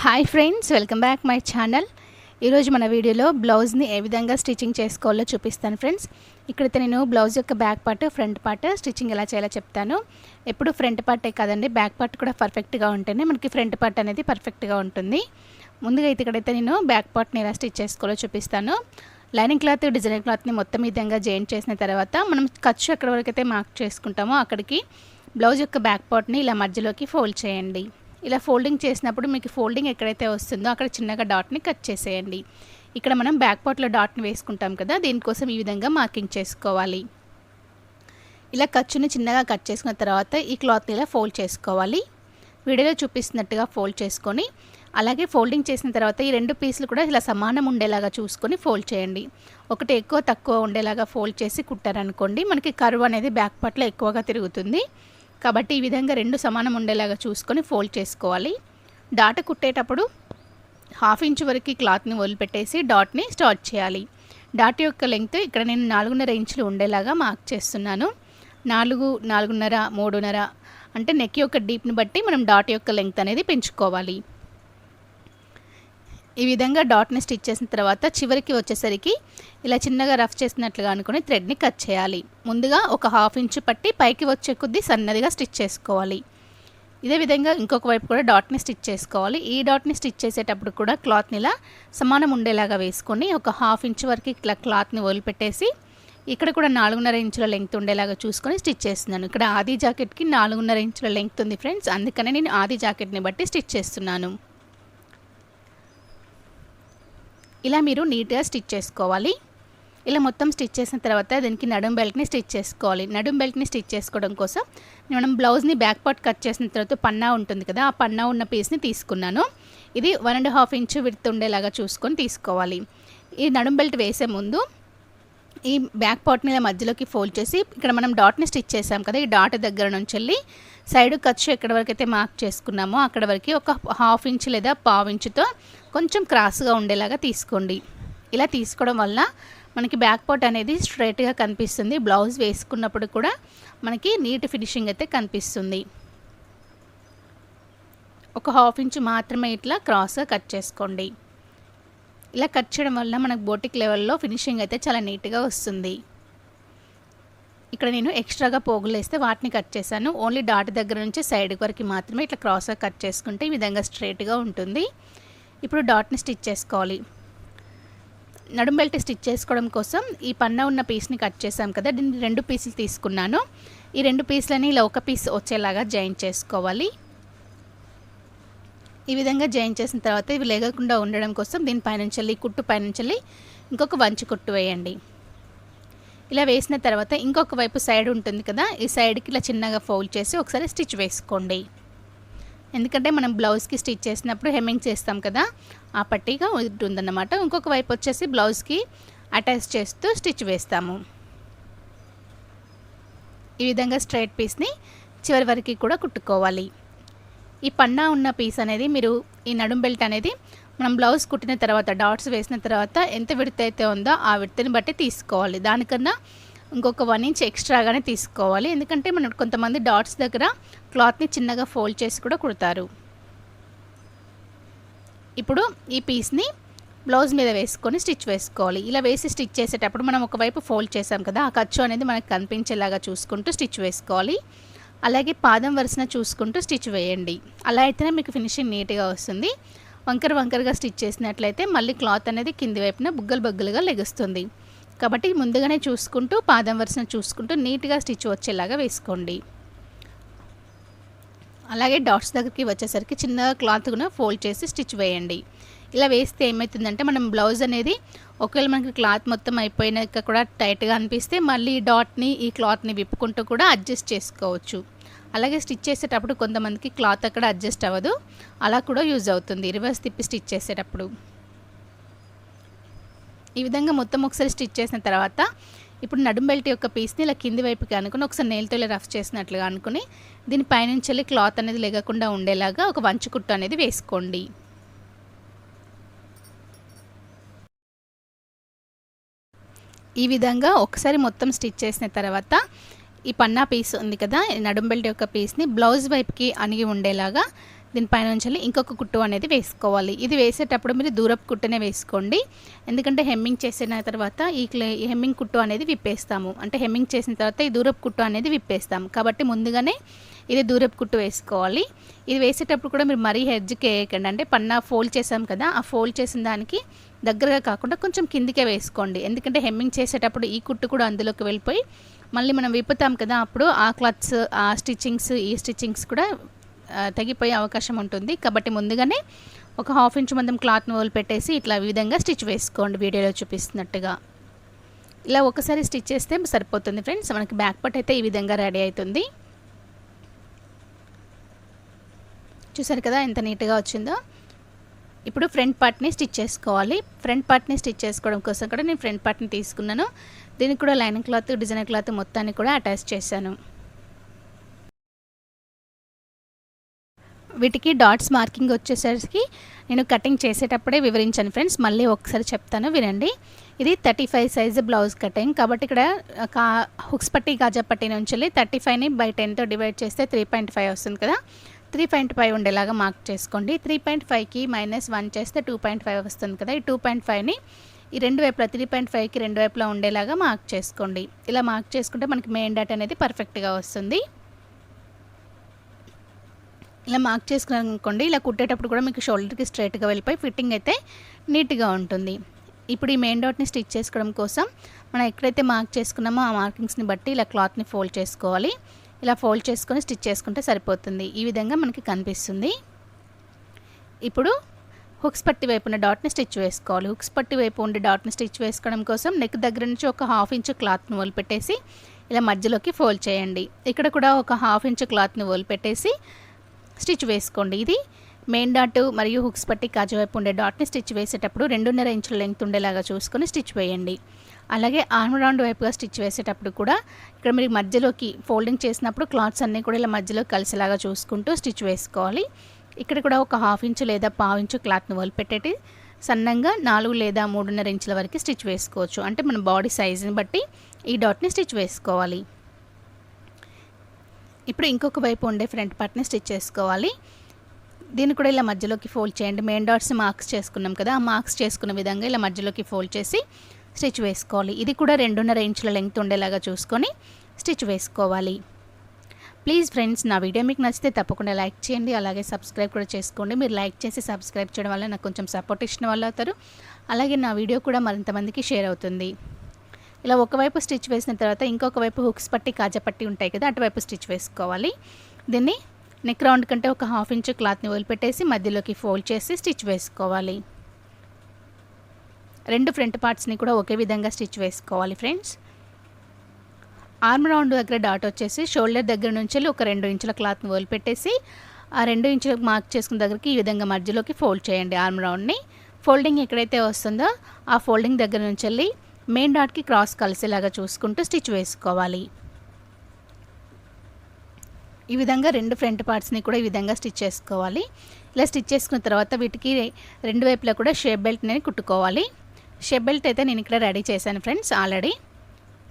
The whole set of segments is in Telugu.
Hi friends welcome back my channel ఈరోజు మన వీడియోలో బ్లౌజ్ని ఏ విధంగా స్టిచ్చింగ్ చేసుకోవాలో చూపిస్తాను ఫ్రెండ్స్ ఇక్కడైతే నేను బ్లౌజ్ యొక్క back part front part stitching ఎలా చేయాలో చెప్తాను. ఎప్పుడు ఫ్రంట్ పార్టే కాదండి బ్యాక్ పార్ట్ కూడా పర్ఫెక్ట్గా ఉంటేనే మనకి ఫ్రంట్ పార్ట్ అనేది పర్ఫెక్ట్గా ఉంటుంది. ముందుగా అయితే ఇక్కడైతే నేను బ్యాక్ పార్ట్ని ఎలా స్టిచ్ చేసుకోవాలో చూపిస్తాను. లైనింగ్ క్లాత్ డిజైన్ క్లాత్ని మొత్తం విధంగా జాయిన్ చేసిన తర్వాత మనం ఖర్చు ఎక్కడి వరకు అయితే మార్క్ చేసుకుంటామో అక్కడికి బ్లౌజ్ యొక్క బ్యాక్ పార్ట్ని ఇలా మధ్యలోకి ఫోల్డ్ చేయండి. ఇలా ఫోల్డింగ్ చేసినప్పుడు మీకు ఫోల్డింగ్ ఎక్కడైతే వస్తుందో అక్కడ చిన్నగా డాట్ని కట్ చేసేయండి. ఇక్కడ మనం బ్యాక్ పార్ట్లో డాట్ని వేసుకుంటాం కదా దీనికోసం ఈ విధంగా మార్కింగ్ చేసుకోవాలి. ఇలా ఖర్చుని చిన్నగా కట్ చేసుకున్న తర్వాత ఈ క్లాత్ని ఇలా ఫోల్డ్ చేసుకోవాలి. వీడియోలో చూపిస్తున్నట్టుగా ఫోల్డ్ చేసుకొని అలాగే ఫోల్డింగ్ చేసిన తర్వాత ఈ రెండు పీసులు కూడా ఇలా సమానం ఉండేలాగా చూసుకొని ఫోల్డ్ చేయండి. ఒకటి ఎక్కువ తక్కువ ఉండేలాగా ఫోల్డ్ చేసి కుట్టారనుకోండి మనకి కరువు అనేది బ్యాక్ పార్ట్లో ఎక్కువగా తిరుగుతుంది. కాబట్టి ఈ విధంగా రెండు సమానం ఉండేలాగా చూసుకొని ఫోల్డ్ చేసుకోవాలి. డాట్ కుట్టేటప్పుడు హాఫ్ ఇంచ్ వరకు క్లాత్ని వదిలిపెట్టేసి డాట్ని స్టార్ట్ చేయాలి. డాట్ యొక్క లెంగ్త్ ఇక్కడ నేను నాలుగున్నర ఇంచులు ఉండేలాగా మార్క్ చేస్తున్నాను. నాలుగు నాలుగున్నర మూడున్నర అంటే నెక్ యొక్క డీప్ని బట్టి మనం డాట్ యొక్క లెంగ్త్ అనేది పెంచుకోవాలి. ఈ విధంగా డాట్ని స్టిచ్ చేసిన తర్వాత చివరికి వచ్చేసరికి ఇలా చిన్నగా రఫ్ చేసినట్లుగా అనుకుని థ్రెడ్ని కట్ చేయాలి. ముందుగా ఒక హాఫ్ ఇంచు పట్టి పైకి వచ్చే కొద్దీ సన్నదిగా స్టిచ్ చేసుకోవాలి. ఇదే విధంగా ఇంకొక వైపు కూడా డాట్ని స్టిచ్ చేసుకోవాలి. ఈ డాట్ని స్టిచ్ చేసేటప్పుడు కూడా క్లాత్ని ఇలా సమానం ఉండేలాగా వేసుకొని ఒక హాఫ్ ఇంచ్ వరకు ఇట్లా క్లాత్ని వదిలిపెట్టేసి ఇక్కడ కూడా నాలుగున్నర ఇంచుల లెంగ్త్ ఉండేలాగా చూసుకొని స్టిచ్ చేస్తున్నాను. ఇక్కడ ఆది జాకెట్కి నాలుగున్నర ఇంచుల లెంగ్త్ ఉంది ఫ్రెండ్స్. అందుకనే నేను ఆది జాకెట్ని బట్టి స్టిచ్ చేస్తున్నాను. ఇలా మీరు నీట్గా స్టిచ్ చేసుకోవాలి. ఇలా మొత్తం స్టిచ్ చేసిన తర్వాత దీనికి నడుం బెల్ట్ని స్టిచ్ చేసుకోవాలి. నడుం బెల్ట్ని స్టిచ్ చేసుకోవడం కోసం మనం బ్లౌజ్ని బ్యాక్ పార్ట్ కట్ చేసిన తర్వాత పన్నా ఉంటుంది కదా ఆ పన్నా ఉన్న పీస్ని తీసుకున్నాను. ఇది one and half inch width ఉండేలాగా చూసుకొని తీసుకోవాలి. ఈ నడుం బెల్ట్ వేసే ముందు ఈ బ్యాక్ పార్ట్ని ఇలా మధ్యలోకి ఫోల్డ్ చేసి ఇక్కడ మనం డాట్ని స్టిచ్ చేసాం కదా ఈ డాట్ దగ్గర నుంచి వెళ్ళి సైడ్ ఖర్చు ఎక్కడ వరకు అయితే మార్క్ చేసుకున్నామో అక్కడ వరకు ఒక హాఫ్ ఇంచ్ లేదా పావు ఇంచుతో కొంచెం క్రాస్గా ఉండేలాగా తీసుకోండి. ఇలా తీసుకోవడం వల్ల మనకి బ్యాక్ పార్ట్ అనేది స్ట్రైట్గా కనిపిస్తుంది. బ్లౌజ్ వేసుకున్నప్పుడు కూడా మనకి నీట్ ఫినిషింగ్ అయితే కనిపిస్తుంది. ఒక హాఫ్ ఇంచ్ మాత్రమే ఇట్లా క్రాస్గా కట్ చేసుకోండి. ఇలా కట్ చేయడం వల్ల మనకు బోటిక్ లెవెల్లో ఫినిషింగ్ అయితే చాలా నీట్గా వస్తుంది. ఇక్కడ నేను ఎక్స్ట్రాగా పోగులు వేస్తే వాటిని కట్ చేశాను. ఓన్లీ డాట్ దగ్గర నుంచి సైడ్ వరకు మాత్రమే ఇట్లా క్రాస్గా కట్ చేసుకుంటే ఈ విధంగా స్ట్రైట్గా ఉంటుంది. ఇప్పుడు డాట్ని స్టిచ్ చేసుకోవాలి. నడుం బెల్ట్ స్టిచ్ చేసుకోవడం కోసం ఈ పన్న ఉన్న పీస్ని కట్ చేసాం కదా దీన్ని రెండు పీసులు తీసుకున్నాను. ఈ రెండు పీసులని ఇలా ఒక పీస్ వచ్చేలాగా జాయిన్ చేసుకోవాలి. ఈ విధంగా జాయిన్ చేసిన తర్వాత ఇవి లేగకుండా ఉండడం కోసం దీని పైనుంచి కుట్టు పైనుంచి ఇంకొక వంచి కుట్టు వేయండి. ఇలా వేసిన తర్వాత ఇంకొక వైపు సైడ్ ఉంటుంది కదా ఈ సైడ్కి ఇలా చిన్నగా ఫోల్డ్ చేసి ఒకసారి స్టిచ్ వేసుకోండి. ఎందుకంటే మనం బ్లౌజ్కి స్టిచ్ చేసినప్పుడు హెమ్మింగ్ చేస్తాం కదా ఆ పట్టిగా ఉంటుందన్నమాట. ఇంకొక వైపు వచ్చేసి బ్లౌజ్కి అటాచ్ చేస్తూ స్టిచ్ వేస్తాము. ఈ విధంగా స్ట్రైట్ పీస్ని చివరి వరకు కూడా కుట్టుకోవాలి. ఈ పన్నా ఉన్న పీస్ అనేది మీరు ఈ నడుం బెల్ట్ అనేది మనం బ్లౌజ్ కుట్టిన తర్వాత డాట్స్ వేసిన తర్వాత ఎంత విడత అయితే ఉందో ఆ విడతని బట్టి తీసుకోవాలి. దానికన్నా ఇంకొక వన్ ఇంచ్ ఎక్స్ట్రాగానే తీసుకోవాలి. ఎందుకంటే మనం కొంతమంది డాట్స్ దగ్గర క్లాత్ని చిన్నగా ఫోల్డ్ చేసి కూడా కుడతారు. ఇప్పుడు ఈ పీస్ని బ్లౌజ్ మీద వేసుకొని స్టిచ్ వేసుకోవాలి. ఇలా వేసి స్టిచ్ చేసేటప్పుడు మనం ఒకవైపు ఫోల్డ్ చేసాం కదా ఆ ఖర్చు అనేది మనకు కనిపించేలాగా చూసుకుంటూ స్టిచ్ వేసుకోవాలి. అలాగే పాదం వరుసన చూసుకుంటూ స్టిచ్ వేయండి. అలా అయితేనే మీకు ఫినిషింగ్ నీట్గా వస్తుంది. వంకర వంకరగా స్టిచ్ చేసినట్లయితే మళ్ళీ క్లాత్ అనేది కింది వైపున బుగ్గలు బుగ్గలుగా లెగుస్తుంది. కాబట్టి ముందుగానే చూసుకుంటూ పాదం వరుసన చూసుకుంటూ నీట్గా స్టిచ్ వచ్చేలాగా వేసుకోండి. అలాగే డాట్స్ దగ్గరికి వచ్చేసరికి చిన్నగా క్లాత్ కూడా ఫోల్డ్ చేసి స్టిచ్ వేయండి. ఇలా వేస్తే ఏమవుతుందంటే మనం బ్లౌజ్ అనేది ఒకవేళ మనకి క్లాత్ మొత్తం అయిపోయినాక కూడా టైట్గా అనిపిస్తే మళ్ళీ ఈ డాట్ని ఈ క్లాత్ని విప్పుకుంటూ కూడా అడ్జస్ట్ చేసుకోవచ్చు. అలాగే స్టిచ్ చేసేటప్పుడు కొంతమందికి క్లాత్ అక్కడ అడ్జస్ట్ అవ్వదు. అలా కూడా యూజ్ అవుతుంది. రివర్స్ తిప్పి స్టిచ్ చేసేటప్పుడు. ఈ విధంగా మొత్తం ఒకసారి స్టిచ్ చేసిన తర్వాత ఇప్పుడు నడుం బెల్ట్ యొక్క పీస్ని ఇలా కింది వైపుకి అనుకుని ఒకసారి నేలతో ఇలా రఫ్ చేసినట్లుగా అనుకుని దీని పైనుంచి వెళ్ళి క్లాత్ అనేది లేకుండా ఉండేలాగా ఒక వంచు కుట్టు అనేది వేసుకోండి. ఈ విధంగా ఒకసారి మొత్తం స్టిచ్ చేసిన తర్వాత ఈ పన్నా పీస్ ఉంది కదా నడుం బెల్ట్ యొక్క పీస్ని బ్లౌజ్ వైపుకి అణిగి ఉండేలాగా దీనిపైన నుంచి ఇంకొక కుట్టు అనేది వేసుకోవాలి. ఇది వేసేటప్పుడు మీరు దూరపు కుట్టునే వేసుకోండి. ఎందుకంటే హెమ్మింగ్ చేసిన తర్వాత ఈ ఈ హెమ్మింగ్ కుట్టు అనేది విప్పేస్తాము. అంటే హెమ్మింగ్ చేసిన తర్వాత ఈ దూరపు కుట్టు అనేది విప్పేస్తాము. కాబట్టి ముందుగానే ఇది దూరపు కుట్టు వేసుకోవాలి. ఇది వేసేటప్పుడు కూడా మీరు మరీ హెడ్జ్కి వేయకండి. అంటే పన్నా ఫోల్డ్ చేసాం కదా ఆ ఫోల్డ్ చేసిన దానికి దగ్గరగా కాకుండా కొంచెం కిందికే వేసుకోండి. ఎందుకంటే హెమ్మింగ్ చేసేటప్పుడు ఈ కుట్టు కూడా అందులోకి వెళ్ళిపోయి మళ్ళీ మనం విప్పుతాం కదా అప్పుడు ఆ క్లాత్స్ ఆ స్టిచ్చింగ్స్ ఈ స్టిచ్చింగ్స్ కూడా తగ్గిపోయే అవకాశం ఉంటుంది. కాబట్టి ముందుగానే ఒక హాఫ్ ఇంచ్ మందం క్లాత్ను వదిలిపెట్టేసి ఇట్లా విధంగా స్టిచ్ వేసుకోండి వీడియోలో చూపిస్తున్నట్టుగా. ఇలా ఒకసారి స్టిచ్ చేస్తే సరిపోతుంది ఫ్రెండ్స్. మనకి బ్యాక్ పట్ అయితే ఈ విధంగా రెడీ అవుతుంది. చూసారు కదా ఎంత నీట్గా వచ్చిందో? ఇప్పుడు ఫ్రంట్ పార్ట్ని స్టిచ్ చేసుకోవాలి. ఫ్రంట్ పార్ట్ని స్టిచ్ చేసుకోవడం కోసం కూడా నేను ఫ్రంట్ పార్ట్ని తీసుకున్నాను. దీనికి కూడా లైనింగ్ క్లాత్ డిజైనర్ క్లాత్ మొత్తాన్ని కూడా అటాచ్ చేశాను. వీటికి డాట్స్ మార్కింగ్ వచ్చేసరికి నేను కటింగ్ చేసేటప్పుడే వివరించాను ఫ్రెండ్స్. మళ్ళీ ఒకసారి చెప్తాను వినండి. ఇది thirty five size blouse cutting. కాబట్టి ఇక్కడ కా హుక్స్ పట్టి గాజా పట్టి నుంచి థర్టీ ఫైవ్ని బై టెన్తో డివైడ్ చేస్తే త్రీ పాయింట్ ఫైవ్ వస్తుంది కదా. త్రీ పాయింట్ ఫైవ్ ఉండేలాగా మార్క్ చేసుకోండి. త్రీ పాయింట్ ఫైవ్కి మైనస్ వన్ చేస్తే టూ పాయింట్ ఫైవ్ వస్తుంది కదా. ఈ టూ పాయింట్ ఫైవ్ని ఈ రెండు వైపులా త్రీ పాయింట్ ఫైవ్కి రెండు వైపులా ఉండేలాగా మార్క్ చేసుకోండి. ఇలా మార్క్ చేసుకుంటే మనకి మెయిన్ డాట్ అనేది పర్ఫెక్ట్గా వస్తుంది. ఇలా మార్క్ చేసుకున్నాను అనుకోండి ఇలా కుట్టేటప్పుడు కూడా మీకు షోల్డర్కి స్ట్రైట్గా వెళ్ళిపోయి ఫిట్టింగ్ అయితే నీట్గా ఉంటుంది. ఇప్పుడు ఈ మెయిన్ డాట్ని స్టిచ్ చేసుకోవడం కోసం మనం ఎక్కడైతే మార్క్ చేసుకున్నామో ఆ మార్కింగ్స్ని బట్టి ఇలా క్లాత్ని ఫోల్డ్ చేసుకోవాలి. ఇలా ఫోల్డ్ చేసుకొని స్టిచ్ చేసుకుంటే సరిపోతుంది. ఈ విధంగా మనకి కనిపిస్తుంది. ఇప్పుడు హుక్స్ పట్టి వైపున డాట్ని స్టిచ్ వేసుకోవాలి. హుక్స్ పట్టి వైపు ఉండే డాట్ని స్టిచ్ వేసుకోవడం కోసం నెక్ దగ్గర నుంచి ఒక హాఫ్ ఇంచ్ క్లాత్ని వదిలిపెట్టేసి ఇలా మధ్యలోకి ఫోల్డ్ చేయండి. ఇక్కడ కూడా ఒక హాఫ్ ఇంచ్ క్లాత్ని వదిలిపెట్టేసి స్టిచ్ వేసుకోండి. ఇది మెయిన్ డాట్ మరియు హుక్స్ పట్టి కాజు వైపు ఉండే డాట్ని స్టిచ్ వేసేటప్పుడు రెండున్నర ఇంచుల లెంగ్త్ ఉండేలాగా చూసుకొని స్టిచ్ వేయండి. అలాగే ఆర్మ్ రౌండ్ వైపుగా స్టిచ్ వేసేటప్పుడు కూడా ఇక్కడ మీరు మధ్యలోకి ఫోల్డింగ్ చేసినప్పుడు క్లాత్స్ అన్నీ కూడా ఇలా మధ్యలో కలిసేలాగా చూసుకుంటూ స్టిచ్ వేసుకోవాలి. ఇక్కడ కూడా ఒక హాఫ్ ఇంచు లేదా పావు ఇంచు క్లాత్ను వదిలిపెట్టేటి సన్నంగా నాలుగు లేదా మూడున్నర ఇంచుల వరకు స్టిచ్ వేసుకోవచ్చు. అంటే మన బాడీ సైజుని బట్టి ఈ డాట్ని స్టిచ్ వేసుకోవాలి. ఇప్పుడు ఇంకొక వైపు ఉండే ఫ్రంట్ పార్ట్ని స్టిచ్ చేసుకోవాలి. దీన్ని కూడా ఇలా మధ్యలోకి ఫోల్డ్ చేయండి. మెయిన్ డాట్స్ మార్క్స్ చేసుకున్నాం కదా ఆ మార్క్స్ చేసుకున్న విధంగా ఇలా మధ్యలోకి ఫోల్డ్ చేసి స్టిచ్ వేసుకోవాలి. ఇది కూడా రెండున్నర ఇంచుల లెంగ్త్ ఉండేలాగా చూసుకొని స్టిచ్ వేసుకోవాలి. ప్లీజ్ ఫ్రెండ్స్ నా వీడియో మీకు నచ్చితే తప్పకుండా లైక్ చేయండి. అలాగే సబ్స్క్రైబ్ కూడా చేసుకోండి. మీరు లైక్ చేసి సబ్స్క్రైబ్ చేయడం వల్ల నాకు కొంచెం సపోర్ట్ ఇచ్చిన వాళ్ళు అవుతారు. అలాగే నా వీడియో కూడా మరింతమందికి షేర్ అవుతుంది. ఇలా ఒకవైపు స్టిచ్ వేసిన తర్వాత ఇంకొక వైపు హుక్స్ పట్టి కాజా పట్టి ఉంటాయి కదా అటువైపు స్టిచ్ వేసుకోవాలి. దీన్ని నెక్ రౌండ్ కంటే ఒక హాఫ్ ఇంచ్ క్లాత్ని వదిలిపెట్టేసి మధ్యలోకి ఫోల్డ్ చేసి స్టిచ్ వేసుకోవాలి. రెండు ఫ్రంట్ పార్ట్స్ని కూడా ఒకే విధంగా స్టిచ్ వేసుకోవాలి ఫ్రెండ్స్. ఆర్మ్ రౌండ్ దగ్గర డాట్ వచ్చేసి షోల్డర్ దగ్గర నుంచి ఒక రెండు ఇంచుల క్లాత్ని వదిలిపెట్టేసి ఆ రెండు ఇంచులకు మార్క్ చేసుకున్న దగ్గరికి ఈ విధంగా మధ్యలోకి ఫోల్డ్ చేయండి ఆర్మ్ రౌండ్ని. ఫోల్డింగ్ ఎక్కడైతే వస్తుందో ఆ ఫోల్డింగ్ దగ్గర నుంచి వెళ్ళి మెయిన్ డాట్కి క్రాస్ కలిసేలాగా చూసుకుంటూ స్టిచ్ వేసుకోవాలి. ఈ విధంగా రెండు ఫ్రంట్ పార్ట్స్ని కూడా ఈ విధంగా స్టిచ్ చేసుకోవాలి. ఇలా స్టిచ్ చేసుకున్న తర్వాత వీటికి రెండు వైపులా కూడా షేప్ బెల్ట్ అనేది కుట్టుకోవాలి. షేప్ బెల్ట్ అయితే నేను ఇక్కడ రెడీ చేశాను ఫ్రెండ్స్ ఆల్రెడీ.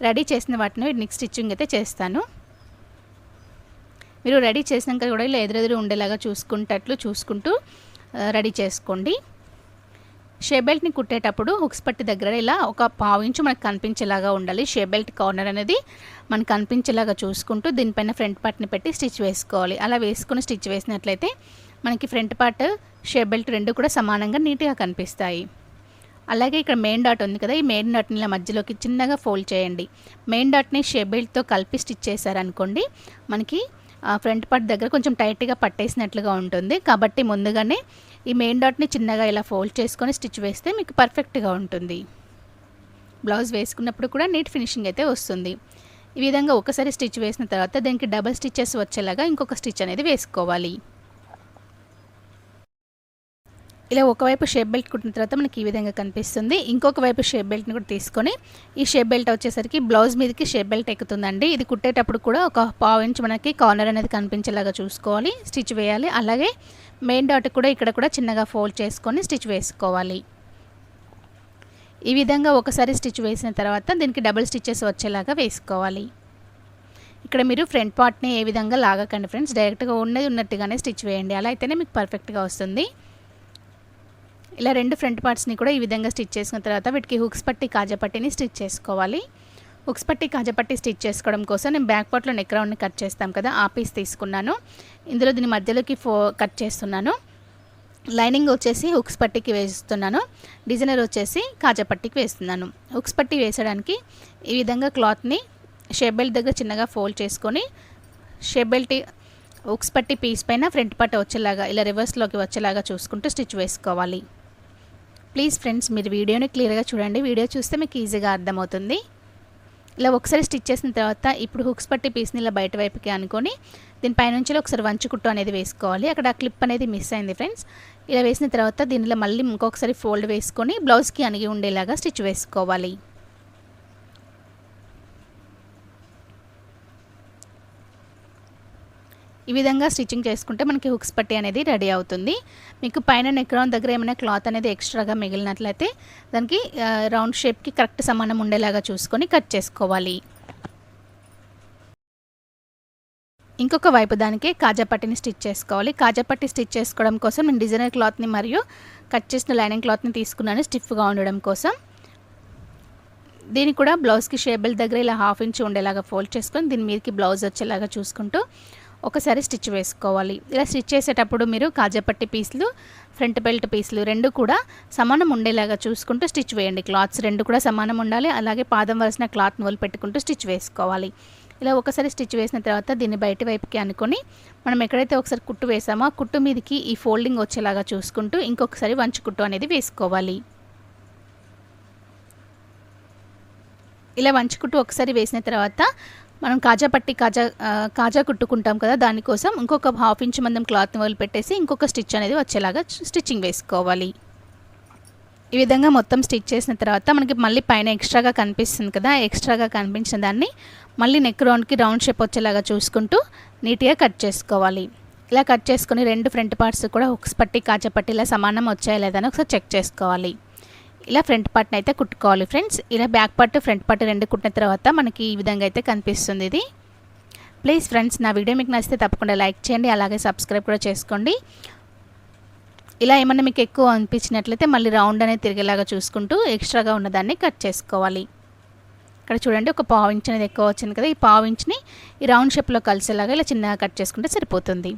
రెడీ చేసిన వాటిని నెక్స్ట్ స్టిచ్చింగ్ అయితే చేస్తాను. మీరు రెడీ చేసినాక కూడా ఇలా ఎదురెదురు ఉండేలాగా చూసుకుంటట్లు చూసుకుంటూ రెడీ చేసుకోండి. షేబెల్ట్ని కుట్టేటప్పుడు హుక్స్ పట్టి దగ్గర ఇలా ఒక పావు ఇంచు మనకు కనిపించేలాగా ఉండాలి. షేబెల్ట్ కార్నర్ అనేది మనకు కనిపించేలాగా చూసుకుంటూ దీనిపైన ఫ్రంట్ పార్ట్ని పెట్టి స్టిచ్ వేసుకోవాలి. అలా వేసుకుని స్టిచ్ వేసినట్లయితే మనకి ఫ్రంట్ పార్ట్ షేబెల్ట్ రెండు కూడా సమానంగా నీట్గా కనిపిస్తాయి. అలాగే ఇక్కడ మెయిన్ డాట్ ఉంది కదా ఈ మెయిన్ డాట్ని ఇలా మధ్యలోకి చిన్నగా ఫోల్డ్ చేయండి. మెయిన్ డాట్ని షేబెల్ట్తో కలిపి స్టిచ్ చేశారనుకోండి మనకి ఫ్రంట్ పార్ట్ దగ్గర కొంచెం టైట్గా పట్టేసినట్లుగా ఉంటుంది. కాబట్టి ముందుగానే ఈ మెయిన్ డాట్ని చిన్నగా ఇలా ఫోల్డ్ చేసుకొని స్టిచ్ వేస్తే మీకు పర్ఫెక్ట్గా ఉంటుంది. బ్లౌజ్ వేసుకున్నప్పుడు కూడా నీట్ ఫినిషింగ్ అయితే వస్తుంది. ఈ విధంగా ఒకసారి స్టిచ్ వేసిన తర్వాత దీనికి డబల్ స్టిచ్చెస్ వచ్చేలాగా ఇంకొక స్టిచ్ అనేది వేసుకోవాలి. ఇలా ఒకవైపు షేప్ బెల్ట్ కుట్టిన తర్వాత మనకి ఈ విధంగా కనిపిస్తుంది. ఇంకొక వైపు షేప్ బెల్ట్ని కూడా తీసుకొని ఈ షేప్ బెల్ట్ వచ్చేసరికి బ్లౌజ్ మీదకి షేప్ బెల్ట్ ఎక్కుతుందండి. ఇది కుట్టేటప్పుడు కూడా ఒక పావు ఇంచ్ మనకి కార్నర్ అనేది కనిపించేలాగా చూసుకోవాలి. స్టిచ్ వేయాలి. అలాగే మెయిన్ డాట్ కూడా ఇక్కడ కూడా చిన్నగా ఫోల్డ్ చేసుకొని స్టిచ్ వేసుకోవాలి. ఈ విధంగా ఒకసారి స్టిచ్ వేసిన తర్వాత దీనికి డబుల్ స్టిచ్చెస్ వచ్చేలాగా వేసుకోవాలి. ఇక్కడ మీరు ఫ్రంట్ పార్ట్ని ఏ విధంగా లాగకండి ఫ్రెండ్స్. డైరెక్ట్గా ఉన్నది ఉన్నట్టుగానే స్టిచ్ వేయండి. అలా అయితేనే మీకు పర్ఫెక్ట్గా వస్తుంది. ఇలా రెండు ఫ్రంట్ పార్ట్స్ని కూడా ఈ విధంగా స్టిచ్ చేసుకున్న తర్వాత వీటికి హుక్స్ పట్టి కాజపట్టిని స్టిచ్ చేసుకోవాలి. హుక్స్ పట్టి కాజపట్టి స్టిచ్ చేసుకోవడం కోసం నేను బ్యాక్ పార్ట్లో నెక్ రౌండ్ని కట్ చేస్తాం కదా ఆ పీస్ తీసుకున్నాను. ఇందులో దీని మధ్యలోకి ఫో కట్ చేస్తున్నాను. లైనింగ్ వచ్చేసి హుక్స్ పట్టికి వేస్తున్నాను. డిజైనర్ వచ్చేసి కాజపట్టికి వేస్తున్నాను. హుక్స్ పట్టి వేసడానికి ఈ విధంగా క్లాత్ని షేప్ బెల్ట్ దగ్గర చిన్నగా ఫోల్డ్ చేసుకొని షేప్ బెల్ట్ హుక్స్ పట్టి పీస్ పైన ఫ్రంట్ పట్ట వచ్చేలాగా ఇలా రివర్స్లోకి వచ్చేలాగా చూసుకుంటూ స్టిచ్ వేసుకోవాలి. ప్లీజ్ ఫ్రెండ్స్ మీరు వీడియోని క్లియర్గా చూడండి. వీడియో చూస్తే మీకు ఈజీగా అర్థమవుతుంది. ఇలా ఒకసారి స్టిచ్ చేసిన తర్వాత ఇప్పుడు హుక్స్ పట్టి పీస్ని ఇలా బయట వైపుకి అనుకొని దీనిపైనుంచి ఒకసారి వంచుకుట్టు అనేది వేసుకోవాలి. అక్కడ ఆ క్లిప్ అనేది మిస్ అయింది ఫ్రెండ్స్. ఇలా వేసిన తర్వాత దీనిలో మళ్ళీ ఇంకొకసారి ఫోల్డ్ వేసుకొని బ్లౌజ్కి అణిగి ఉండేలాగా స్టిచ్ వేసుకోవాలి. ఈ విధంగా స్టిచ్చింగ్ చేసుకుంటే మనకి హుక్స్ పట్టి అనేది రెడీ అవుతుంది. మీకు పైన నెక్ రౌండ్ దగ్గర ఏమైనా క్లాత్ అనేది ఎక్స్ట్రాగా మిగిలినట్లయితే దానికి రౌండ్ షేప్కి కరెక్ట్ సమానం ఉండేలాగా చూసుకొని కట్ చేసుకోవాలి. ఇంకొక వైపు దానికి కాజాపట్టిని స్టిచ్ చేసుకోవాలి. కాజాపట్టి స్టిచ్ చేసుకోవడం కోసం నేను డిజైనర్ క్లాత్ని మరియు కట్ చేసిన లైనింగ్ క్లాత్ని తీసుకున్నాను స్టిఫ్గా ఉండడం కోసం. దీన్ని కూడా బ్లౌజ్కి షేబుల్ దగ్గర ఇలా హాఫ్ ఇంచ్ ఉండేలాగా ఫోల్డ్ చేసుకొని దీని మీదకి బ్లౌజ్ వచ్చేలాగా చూసుకుంటూ ఒకసారి స్టిచ్ వేసుకోవాలి. ఇలా స్టిచ్ చేసేటప్పుడు మీరు కాజాపట్టి పీసులు ఫ్రంట్ బెల్ట్ పీసులు రెండు కూడా సమానం ఉండేలాగా చూసుకుంటూ స్టిచ్ వేయండి. క్లాత్స్ రెండు కూడా సమానం ఉండాలి. అలాగే పాదం వలసిన క్లాత్ నూలు పెట్టుకుంటూ స్టిచ్ వేసుకోవాలి. ఇలా ఒకసారి స్టిచ్ వేసిన తర్వాత దీన్ని బయట వైపుకి అనుకొని మనం ఎక్కడైతే ఒకసారి కుట్టు వేసామో ఆ కుట్టు మీదకి ఈ ఫోల్డింగ్ వచ్చేలాగా చూసుకుంటూ ఇంకొకసారి వంచు కుట్టు అనేది వేసుకోవాలి. ఇలా వంచుకుంటూ ఒకసారి వేసిన తర్వాత మనం కాజా పట్టి కాజా కాజా కుట్టుకుంటాం కదా దానికోసం ఇంకొక హాఫ్ ఇంచ్ మందం క్లాత్ని వదిలి పెట్టేసి ఇంకొక స్టిచ్ అనేది వచ్చేలాగా స్టిచ్చింగ్ వేసుకోవాలి. ఈ విధంగా మొత్తం స్టిచ్ చేసిన తర్వాత మనకి మళ్ళీ పైన ఎక్స్ట్రాగా కనిపిస్తుంది కదా ఎక్స్ట్రాగా కనిపించిన దాన్ని మళ్ళీ నెక్ రౌండ్కి రౌండ్ షేప్ వచ్చేలాగా చూసుకుంటూ నీట్గా కట్ చేసుకోవాలి. ఇలా కట్ చేసుకొని రెండు ఫ్రంట్ పార్ట్స్ కూడా హుక్స్ పట్టి కాజా పట్టి ఇలా సమానం వచ్చాయా లేదని ఒకసారి చెక్ చేసుకోవాలి. ఇలా ఫ్రంట్ పార్ట్ని అయితే కుట్టుకోవాలి ఫ్రెండ్స్. ఇలా బ్యాక్ పార్ట్ ఫ్రంట్ పార్ట్ రెండు కుట్టిన తర్వాత మనకి ఈ విధంగా అయితే కనిపిస్తుంది ఇది. ప్లీజ్ ఫ్రెండ్స్ నా వీడియో మీకు నచ్చితే తప్పకుండా లైక్ చేయండి అలాగే సబ్స్క్రైబ్ కూడా చేసుకోండి. ఇలా ఏమన్నా మీకు ఎక్కువ అనిపించినట్లయితే మళ్ళీ రౌండ్ అనేది తిరిగేలాగా చూసుకుంటూ ఎక్స్ట్రాగా ఉన్నదాన్ని కట్ చేసుకోవాలి. ఇక్కడ చూడండి ఒక పావు ఇంచ్ అనేది ఎక్కువ వచ్చింది కదా ఈ పావు ఇంచ్ని ఈ రౌండ్ షేప్లో కలిసేలాగా ఇలా చిన్నగా కట్ చేసుకుంటే సరిపోతుంది.